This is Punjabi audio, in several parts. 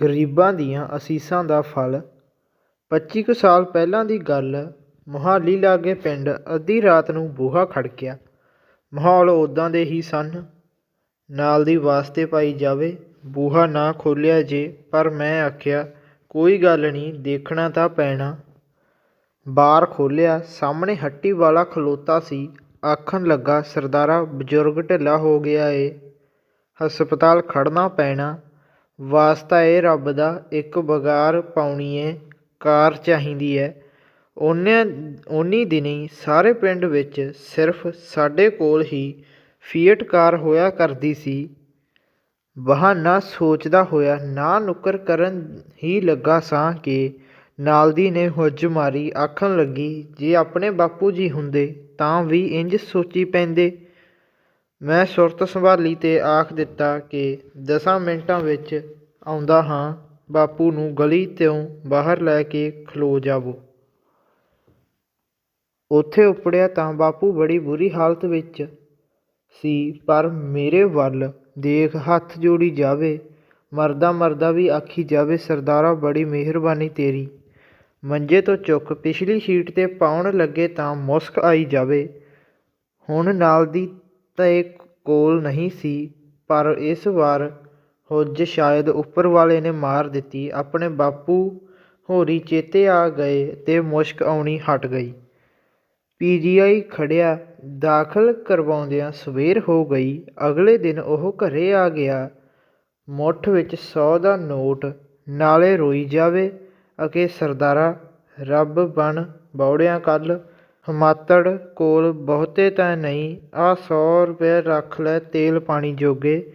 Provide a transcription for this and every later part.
ਗਰੀਬਾਂ ਦੀਆਂ ਅਸੀਸਾਂ ਦਾ ਫਲ। ਪੱਚੀ ਕੁ ਸਾਲ ਪਹਿਲਾਂ ਦੀ ਗੱਲ, ਮੋਹਾਲੀ ਲਾਗੇ ਪਿੰਡ ਅੱਧੀ ਰਾਤ ਨੂੰ ਬੂਹਾ ਖੜਕਿਆ। ਮਾਹੌਲ ਉੱਦਾਂ ਦੇ ਹੀ ਸਨ। ਨਾਲ ਦੀ ਵਾਸਤੇ ਪਾਈ ਜਾਵੇ, ਬੂਹਾ ਨਾ ਖੋਲ੍ਹਿਆ ਜੇ, ਪਰ ਮੈਂ ਆਖਿਆ, ਕੋਈ ਗੱਲ ਨਹੀਂ, ਦੇਖਣਾ ਤਾਂ ਪੈਣਾ। ਬਾਰ ਖੋਲ੍ਹਿਆ, ਸਾਹਮਣੇ ਹੱਟੀ ਵਾਲਾ ਖਲੋਤਾ ਸੀ। ਆਖਣ ਲੱਗਾ, ਸਰਦਾਰਾ, ਬਜ਼ੁਰਗ ਢਿੱਲਾ ਹੋ ਗਿਆ ਏ। ਹਸਪਤਾਲ ਖੜਨਾ ਪੈਣਾ। ਵਾਸਤਾ ਏ ਰੱਬ ਦਾ ਇੱਕ ਬਗਾਰ ਪਾਉਣੀ ਏ ਕਾਰ ਚਾਹੀਦੀ ਏ ਓਨੇ ਉਨੀ ਦਿਨੀ ਸਾਰੇ ਪਿੰਡ ਵਿੱਚ ਸਿਰਫ ਸਾਡੇ ਕੋਲ ਹੀ ਫੀਐਟ ਕਾਰ ਹੋਇਆ ਕਰਦੀ ਸੀ। ਬਹਾਨਾ ਸੋਚਦਾ ਹੋਇਆ ਨਾ ਨੁੱਕਰ ਕਰਨ ਹੀ ਲੱਗਾ ਸਾਂ ਕਿ ਨਾਲ ਦੀ ਨੇ ਹੁੱਜ ਮਾਰੀ, ਆਖਣ ਲੱਗੀ, ਜੇ ਆਪਣੇ ਬਾਪੂ ਜੀ ਹੁੰਦੇ ਤਾਂ ਵੀ ਇੰਜ ਸੋਚੀ ਪੈਂਦੇ। ਮੈਂ ਸੁਰਤ ਸੰਭਾਲੀ ਤੇ ਆਖ ਦਿੱਤਾ ਕਿ ਦਸਾਂ ਮਿੰਟਾਂ ਵਿੱਚ ਆਉਂਦਾ ਹਾਂ, ਬਾਪੂ ਨੂੰ ਗਲੀ ਤੋਂ ਬਾਹਰ ਲੈ ਕੇ ਖਲੋ ਜਾਵੋ। ਉੱਥੇ ਉਪੜਿਆ ਤਾਂ ਬਾਪੂ ਬੜੀ ਬੁਰੀ ਹਾਲਤ ਵਿੱਚ ਸੀ, ਪਰ ਮੇਰੇ ਵੱਲ ਦੇਖ ਹੱਥ ਜੋੜੀ ਜਾਵੇ, ਮਰਦਾ ਮਰਦਾ ਵੀ ਆਖੀ ਜਾਵੇ, ਸਰਦਾਰਾ ਬੜੀ ਮਿਹਰਬਾਨੀ ਤੇਰੀ। ਮੰਜੇ ਤੋਂ ਚੁੱਕ ਪਿਛਲੀ ਸੀਟ ਤੇ ਪਾਉਣ ਲੱਗੇ ਤਾਂ ਮੁਸਕ ਆਈ ਜਾਵੇ। ਹੁਣ ਨਾਲ ਦੀ ਤੇ ਕੋਲ ਨਹੀਂ ਸੀ, ਪਰ ਇਸ ਵਾਰ ਹੁੱਜ ਸ਼ਾਇਦ ਉੱਪਰ ਵਾਲੇ ਨੇ ਮਾਰ ਦਿੱਤੀ। ਆਪਣੇ ਬਾਪੂ ਹੋਰੀ ਚੇਤੇ ਆ ਗਏ ਤੇ ਮੁਸ਼ਕ ਆਉਣੀ ਹਟ ਗਈ। ਪੀਜੀਆਈ ਖੜਿਆ ਦਾਖਲ ਕਰਵਾਉਂਦਿਆਂ ਸਵੇਰ ਹੋ ਗਈ। ਅਗਲੇ ਦਿਨ ਉਹ ਘਰੇ ਆ ਗਿਆ। ਮੁੱਠ ਵਿੱਚ 100 ਦਾ ਨੋਟ, ਨਾਲੇ ਰੋਈ ਜਾਵੇ, ਅਕੇ ਸਰਦਾਰਾ, ਰੱਬ ਬਣ, ਬੌੜਿਆਂ ਕੱਲ ਹਮਾਤੜ ਕੋਲ ਬਹੁਤੇ ਤਾਂ ਨਹੀਂ, ਆਹ ਸੌ ਰੁਪਏ ਰੱਖ ਲੈ ਤੇਲ ਪਾਣੀ ਜੋਗੇ।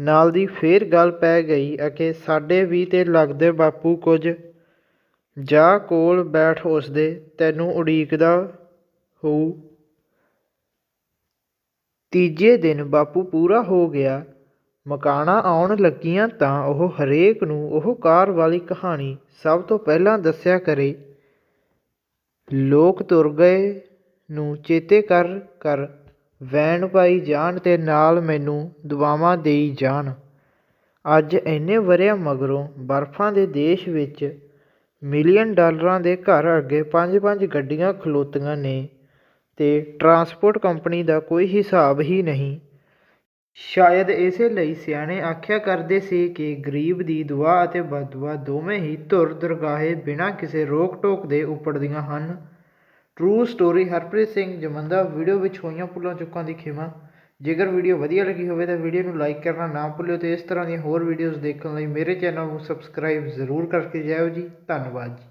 ਨਾਲ ਦੀ ਫੇਰ ਗੱਲ ਪੈ ਗਈ ਅਖੇ ਸਾਡੇ ਵੀ ਤੇ ਲੱਗਦੇ ਬਾਪੂ ਕੁਝ। ਜਾ ਕੋਲ ਬੈਠ ਉਸਦੇ, ਤੈਨੂੰ ਉਡੀਕਦਾ ਹੋਊ ਤੀਜੇ ਦਿਨ ਬਾਪੂ ਪੂਰਾ ਹੋ ਗਿਆ। ਮਕਾਣਾ ਆਉਣ ਲੱਗੀਆਂ ਤਾਂ ਉਹ ਹਰੇਕ ਨੂੰ ਉਹ ਕਾਰ ਵਾਲੀ ਕਹਾਣੀ ਸਭ ਤੋਂ ਪਹਿਲਾਂ ਦੱਸਿਆ ਕਰੇ। ਲੋਕ ਤੁਰ ਗਏ ਨੂੰ ਚੇਤੇ ਕਰ ਕਰ, ਵੈਣ ਪਾਈ ਜਾਣ ਅਤੇ ਨਾਲ ਮੈਨੂੰ ਦੁਆਵਾਂ ਦੇਈ ਜਾਣ ਅੱਜ ਇੰਨੇ ਵਰ੍ਹਿਆਂ ਮਗਰੋਂ ਬਰਫਾਂ ਦੇ ਦੇਸ਼ ਵਿੱਚ ਮਿਲੀਅਨ ਡਾਲਰਾਂ ਦੇ ਘਰ ਅੱਗੇ ਪੰਜ ਪੰਜ ਗੱਡੀਆਂ ਖਲੋਤੀਆਂ ਨੇ ਅਤੇ ਟਰਾਂਸਪੋਰਟ ਕੰਪਨੀ ਦਾ ਕੋਈ ਹਿਸਾਬ ਹੀ ਨਹੀਂ। ਸ਼ਾਇਦ ਇਸੇ ਲਈ ਸਿਆਣੇ ਆਖਿਆ ਕਰਦੇ ਸੀ ਕਿ ਗਰੀਬ ਦੀ ਦੁਆ ਅਤੇ ਬਦਦੁਆ ਦੋਵੇਂ ਹੀ ਧੁਰ ਦਰਗਾਹੇ ਬਿਨਾਂ ਕਿਸੇ ਰੋਕ ਟੋਕ ਦੇ ਉਪੜਦੀਆਂ ਹਨ। True story Harpreet Singh Jamanda, video ਵਿੱਚ ਹੋਈਆਂ ਭੁੱਲਾਂ ਚੁੱਕਾਂ ਦੀ ਖਿਮਾ। ਜੇਕਰ ਵੀਡੀਓ ਵਧੀਆ ਲੱਗੀ ਹੋਵੇ ਤਾਂ ਵੀਡੀਓ ਨੂੰ ਲਾਈਕ ਕਰਨਾ ਨਾ ਭੁੱਲਿਓ ਤੇ ਇਸ ਤਰ੍ਹਾਂ ਦੀਆਂ ਹੋਰ ਵੀਡੀਓਜ਼ ਦੇਖਣ ਲਈ ਮੇਰੇ ਚੈਨਲ ਨੂੰ ਸਬਸਕ੍ਰਾਈਬ ਜ਼ਰੂਰ ਕਰਕੇ ਜਾਇਓ ਜੀ। ਧੰਨਵਾਦ ਜੀ।